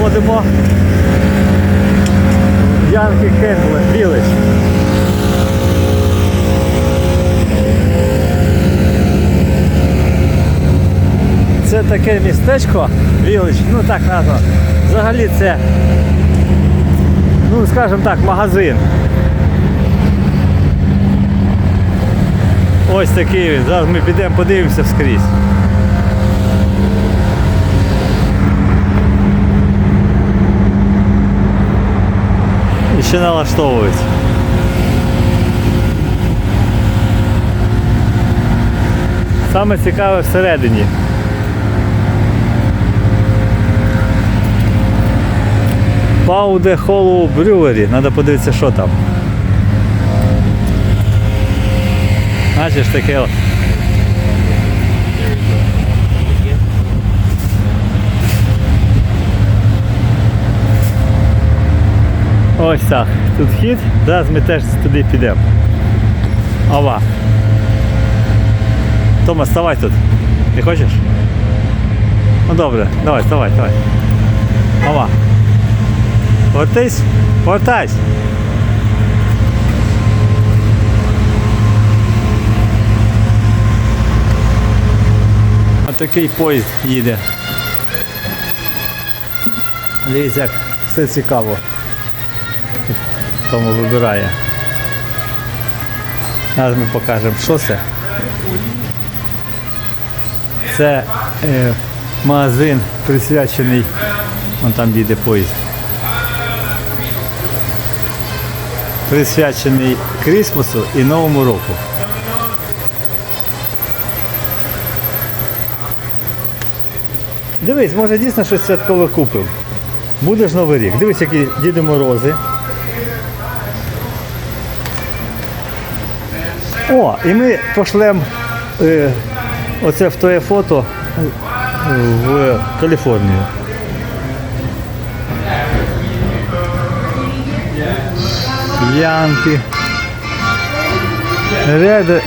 заходимо в Янки Кенгле, Вілич. Це таке містечко, Вілич, ну так назва. Взагалі це, ну скажімо так, магазин. Ось такий він. Зараз ми підемо подивимося скрізь. І ще. Саме цікаве всередині. Пауде Холлоу Брювері. Треба подивитися, що там. Бачиш таке. Ось так. Тут вхід, зараз ми теж туди підемо. Ова. Тома, вставай тут. Не хочеш? Ну добре, давай, вставай, давай. Ова. Повертайся. А такий поїзд їде. Дивіться, як все цікаво. Тому вибирає. Зараз ми покажемо, що це. Це е, магазин присвячений, вон там їде поїзд. Присвячений Крісмосу і Новому року. Дивись, може дійсно щось святкове купив. Будеш Новий рік. Дивись, які Діди Морози. О, і ми пошлемо е, оце в твоє фото е, в Каліфорнію. Янки. Реди.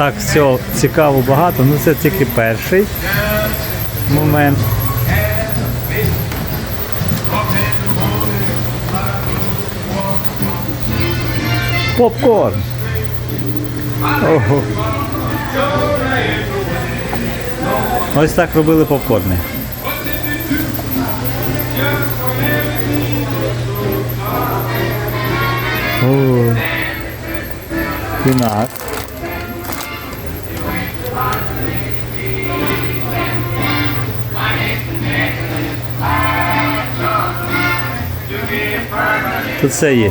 Так, все цікаво багато, ну це тільки перший момент. Попкорн. Ого. Ось так робили попкорни. О. Тут все є.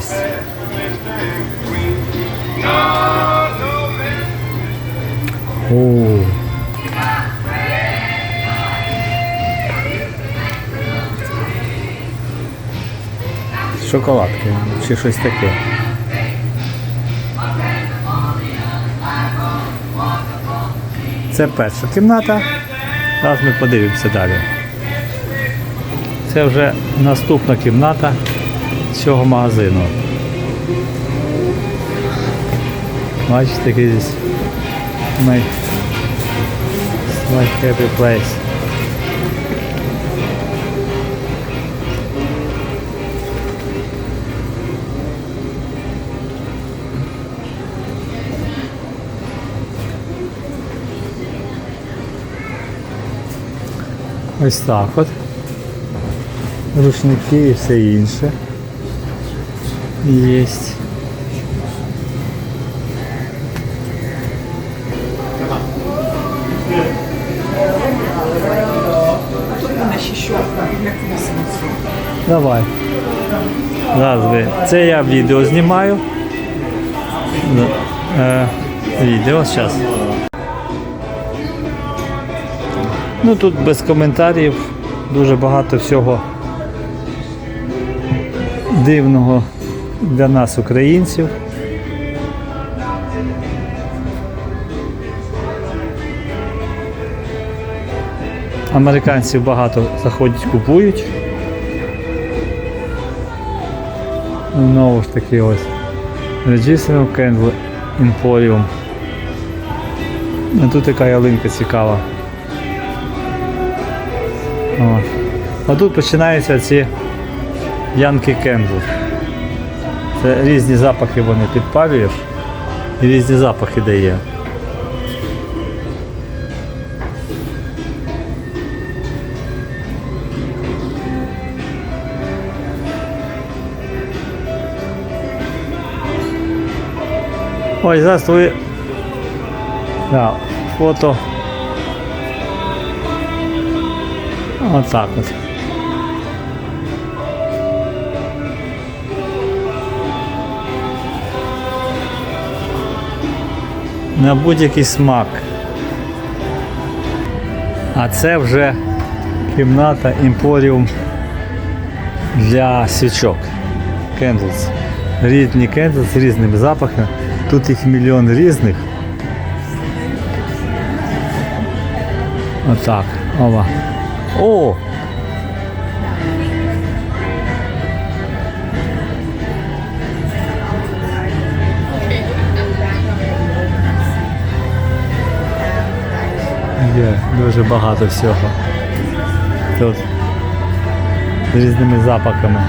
О. Шоколадки чи щось таке. Це перша кімната. Зараз ми подивимося далі. Це вже наступна кімната цього магазину. Бачите, який здесь my like every place. Ось так от. Рушники і все інше. Єсть. Давай. Зараз. Це я відео знімаю. Е, відео зараз. Ну тут без коментарів дуже багато всього дивного для нас, українців. Американців багато заходять, купують. Ну, знову ж таки ось Register Candle Emporium. Ну, тут така ялинка цікава. О. А тут починаються ці Янки Кендл. Це різні запахи вони підпалюєш і різні запахи дає. Ось зараз ви да, фото. Отак от. На будь-який смак. А це вже кімната імпоріум для свічок. Candles. Різні кендли з різними запахами. Тут їх мільйон різних. Отак. Ова. О! Є дуже багато всього. Тут з різними запахами.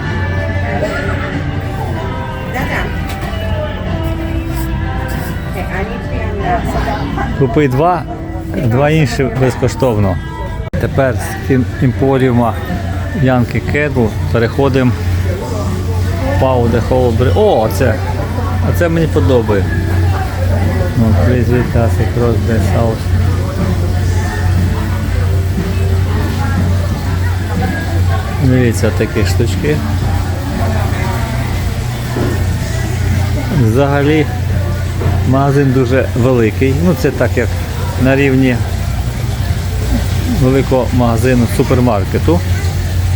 Купи два, два інші безкоштовно. Тепер з імпоріума Янки Кедл переходимо в Пауде Холбри. О, це! А це мені подобає. Ну, please with us across the south. Дивіться такі штучки. Взагалі магазин дуже великий. Ну це так як на рівні великого магазину супермаркету.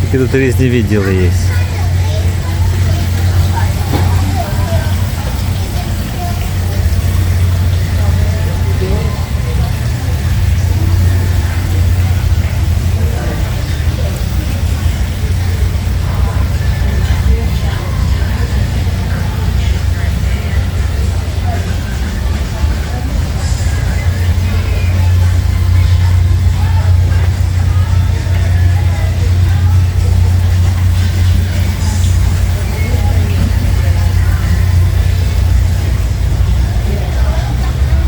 Які тут різні відділи є.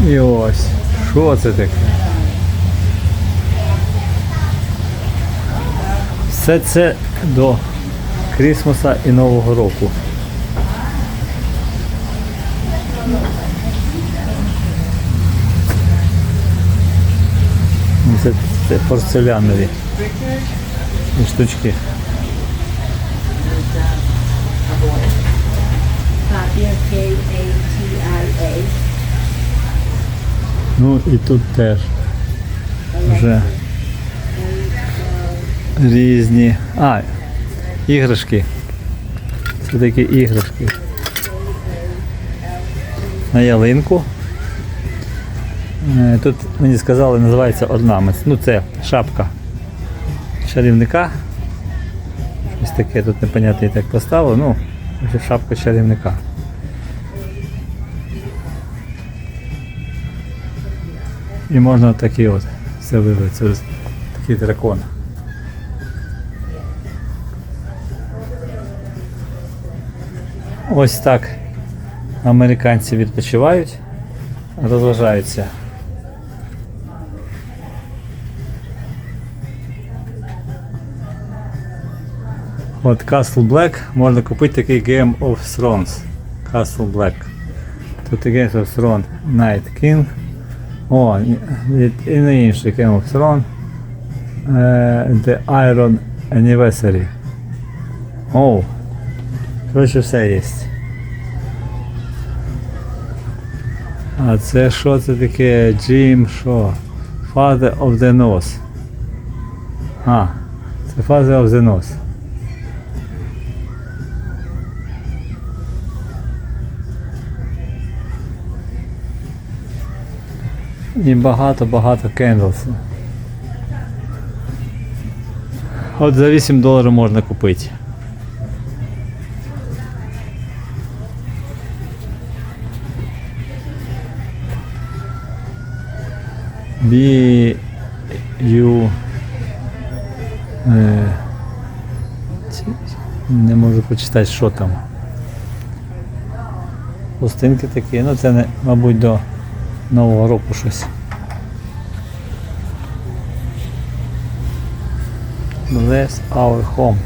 І ось. Що це таке? Все це до Крісмоса і Нового року. Ну, Це, це порцелянові штучки. Katya, K-A-T-I-A. Ну і тут теж вже різні. А, іграшки. Це такі іграшки. На ялинку. Е, Тут мені сказали, називається орнамент. Ну це шапка чарівника. Ось таке тут непонятно так поставили. Ну, шапка чарівника. І можна такі от це. Це такий дракон. Ось так американці відпочивають, розважаються. От Castle Black можна купити такий Game of Thrones. Castle Black. Тут Game of Thrones Night King. О, і, і не інший Game of Thrones. Е, The Iron Anniversary. О, коротше все є. А це що це таке? Джим що? Father of the Nose. А, це Father of the Nose. І багато-багато кендлс. От за 8 доларів можна купити. Бі ю е, не можу почитати, що там. Пустинки такі, ну це не, мабуть, до Нового року щось. Bless our home.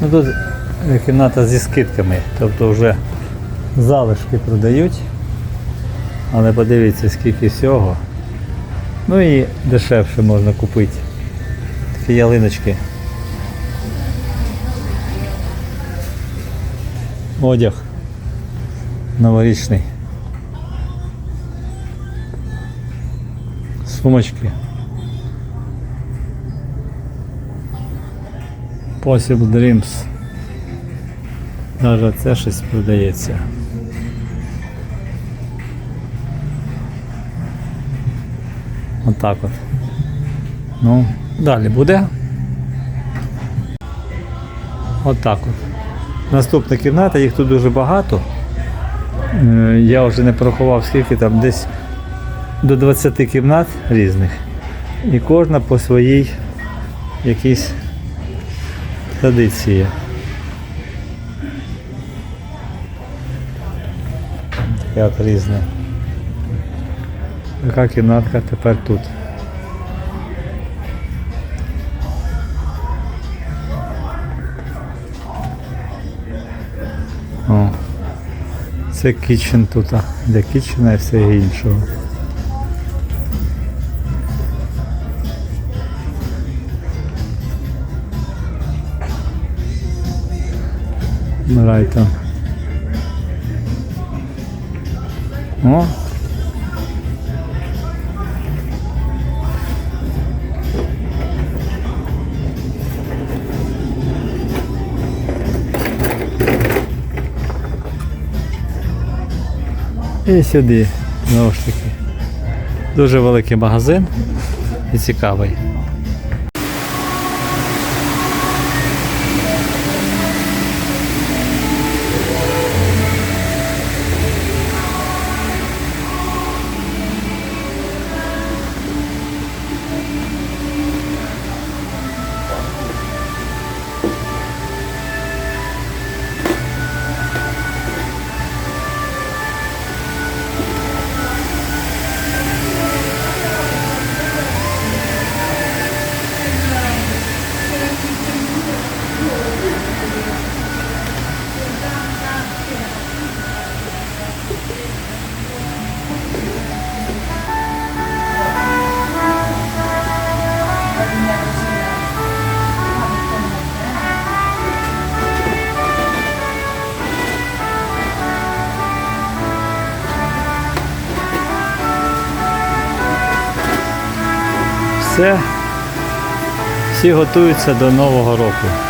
Ну тут кімната зі скидками, тобто вже залишки продають. Але подивіться скільки всього. Ну і дешевше можна купити. Такі ялиночки. Одяг новорічний. Сумочки. Possible Dreams. Даже це щось продається. Отак от. Ну, далі буде. Отак от. Наступна кімната, їх тут дуже багато. Е, Я вже не порахував, скільки там, десь до 20 кімнат різних. І кожна по своїй якійсь традиції. Таке от різне. Така кімнатка тепер тут. О. Це кічен тут, для кічена і все іншого. Брайтон. О. І сюди, знову ж таки. Дуже великий магазин і цікавий. Все. Всі готуються до Нового року.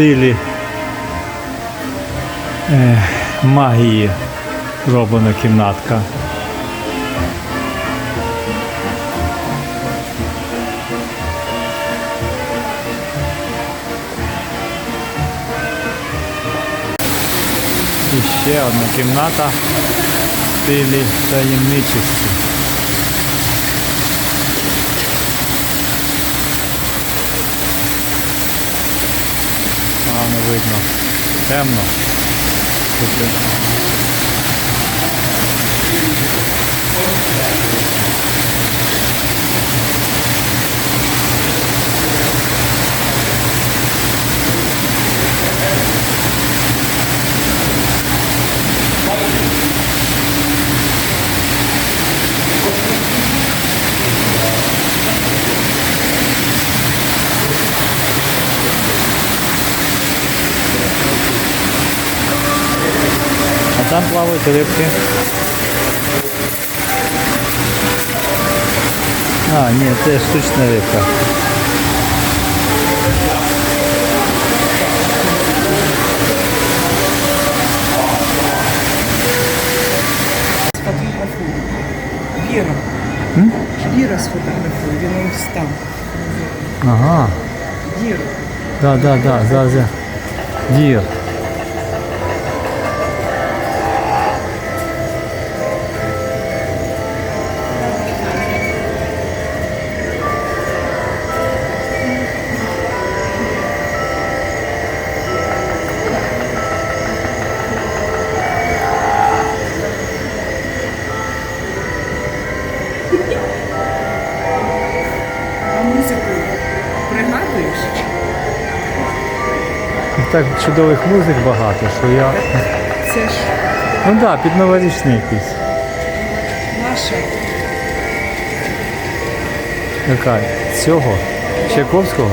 Стилі е, магії зроблена кімнатка. І ще одна кімната в стилі таємничості. погано видно. Темно. Thank you. Тут плавають рибки. А, ні, це штучна рибка. Сфотографує. Віра. Віра сфотографує, він ось там. Ага. Віра. Да, да, да, зараз я. Дір. Так чудових музик багато, що я. Це ж Ну так, да, під новорічний якийсь. наша. Яка? Цього? Чайковського?